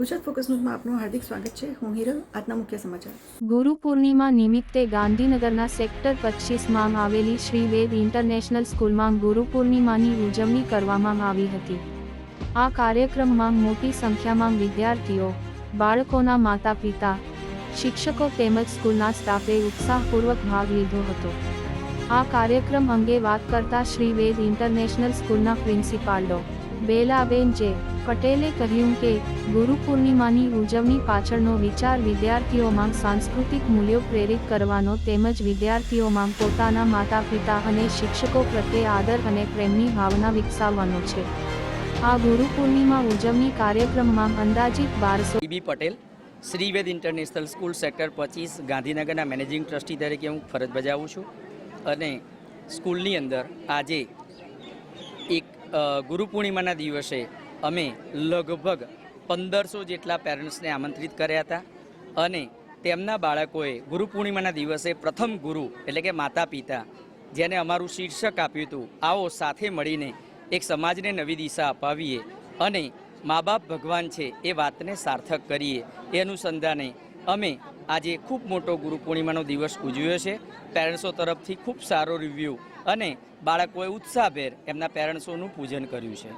Gujarat focus ન્યૂઝમાં આપનું હાર્દિક સ્વાગત છે. હું હિરલ, આજના મુખ્ય સમાચાર. ગુરુ પૂર્ણિમા નિમિત્તે ગાંધીનગરના સેક્ટર પચીસમાં આવેલી શ્રી વેદ ઇન્ટરનેશનલ સ્કૂલમાં ગુરુ પૂર્ણિમાની ઉજવણી કરવામાં આવી હતી. આ કાર્યક્રમમાં મોટી સંખ્યામાં વિદ્યાર્થીઓ, બાળકોના માતા પિતા શિક્ષકો તેમજ સ્કૂલના સ્ટાફે ઉત્સાહપૂર્વક ભાગ લીધો હતો. આ કાર્યક્રમ અંગે વાત કરતા શ્રી વેદ ઇન્ટરનેશનલ સ્કૂલના પ્રિન્સિપાલ ડો. બેલાબેન જે પટેલે કહ્યું કે, ગુરુ પૂર્ણિમાની ઉજવણી પાછળનો વિચાર વિદ્યાર્થીઓમાં સાંસ્કૃતિક મૂલ્યો પ્રેરિત કરવાનો તેમજ વિદ્યાર્થીઓમાં પોતાના માતા પિતા અને શિક્ષકો પ્રત્યે આદર અને પ્રેમની ભાવના વિકસાવવાનો છે. આ ગુરુ પૂર્ણિમા ઉજવણી કાર્યક્રમમાં અંદાજિત બારસો E B Patel, Shrived international school sector પચીસ, ગાંધીનગરના મેનેજિંગ ટ્રસ્ટી તરીકે હું ફરજ બજાવું છું. અને સ્કૂલની અંદર આજે એક ગુરુ પૂર્ણિમાના દિવસે અમે લગભગ પંદરસો જેટલા પેરેન્ટ્સને આમંત્રિત કર્યા હતા અને તેમના બાળકોએ ગુરુ પૂર્ણિમાના દિવસે પ્રથમ ગુરુ એટલે કે માતા પિતા જેને અમારું શીર્ષક આપ્યું હતું, આવો સાથે મળીને એક સમાજને નવી દિશા અપાવીએ અને મા બાપ ભગવાન છે એ વાતને સાર્થક કરીએ. એ અનુસંધાને અમે આજે ખૂબ મોટો ગુરુ પૂર્ણિમાનો દિવસ ઉજવ્યો છે પેરેન્ટ્સો તરફથી ખૂબ સારો રિવ્યૂ અને બાળકોએ ઉત્સાહભેર એમના પેરેન્ટ્સોનું પૂજન કર્યું છે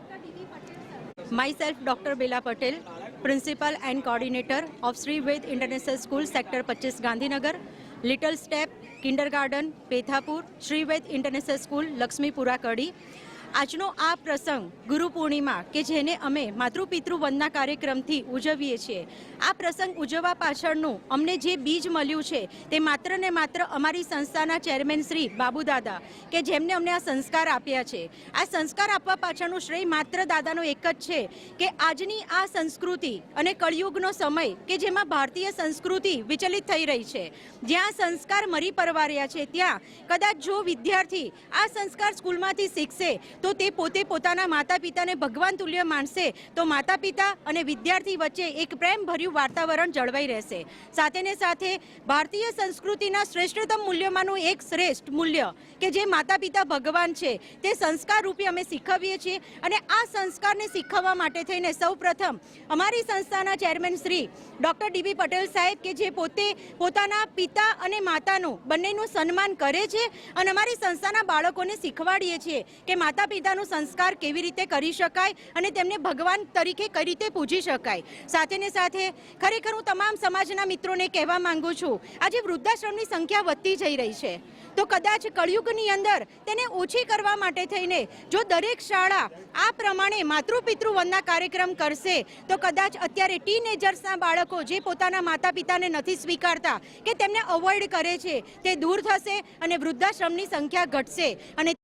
myself dr bela patel principal and coordinator of sri ved international school sector 25 gandhinagar little step kindergarten Pethapur Shri Ved international school Laxmipura Kadi આજનો આ પ્રસંગ ગુરુ પૂર્ણિમા કે જેને અમે માતૃપિતૃ વંદના કાર્યક્રમથી ઉજવીએ છીએ. આ પ્રસંગ ઉજવવા પાછળનું અમને જે બીજ મળ્યું છે તે માત્ર ને માત્ર અમારી સંસ્થાના ચેરમેન શ્રી બાબુદાદા કે જેમને અમને આ સંસ્કાર આપ્યા છે. આ સંસ્કાર આપવા પાછળનું શ્રેય માત્ર દાદાનો એક જ છે કે આજની આ સંસ્કૃતિ અને કળિયુગનો સમય કે જેમાં ભારતીય સંસ્કૃતિ વિચલિત થઈ રહી છે. જ્યાં સંસ્કાર મરી પરવાર્યા છે ત્યાં કદાચ જો વિદ્યાર્થી આ સંસ્કાર સ્કૂલમાંથી શીખશે તો તે પોતે પોતાના માતા પિતાને ભગવાન તુલ્ય માનશે. તો માતા પિતા અને વિદ્યાર્થી વચ્ચે એક પ્રેમભર્યું વાતાવરણ જળવાઈ રહેશે. સાથે સાથે ભારતીય સંસ્કૃતિના શ્રેષ્ઠતમ મૂલ્યોમાંનું એક શ્રેષ્ઠ મૂલ્ય કે જે માતા પિતા ભગવાન છે, તે સંસ્કાર રૂપે અમે શીખવીએ છીએ અને આ સંસ્કારને શીખવવા માટે થઈને સૌપ્રથમ અમારી સંસ્થાના chairman Shri doctor D B Patel સાહેબ કે જે પોતે પોતાના પિતા અને માતાનું બંનેનું સન્માન કરે છે અને અમારી સંસ્થાના બાળકોને શીખવાડીએ છીએ કે માતા પિતાનું સંસ્કાર કેવી રીતે કરી શકાય અને તેમને ભગવાન તરીકે કઈ રીતે પૂજી શકાય? સાથે ને સાથે ખરેખર હું તમામ સમાજના મિત્રોને કહેવા માંગુ છું, આજે વૃદ્ધાશ્રમની સંખ્યા વધતી જઈ રહી છે. તો કદાચ કળિયુગની અંદર તેને ઓછી કરવા માટે થઈને જો દરેક શાળા આ પ્રમાણે માતૃપિતૃ વનના કાર્યક્રમ કરશે, તો કદાચ અત્યારે ટીનેજર્સના બાળકો જે પોતાના માતા પિતાને નથી સ્વીકારતા કે તેમને અવોઇડ કરે છે, તે દૂર થશે અને વૃદ્ધાશ્રમની સંખ્યા ઘટશે અને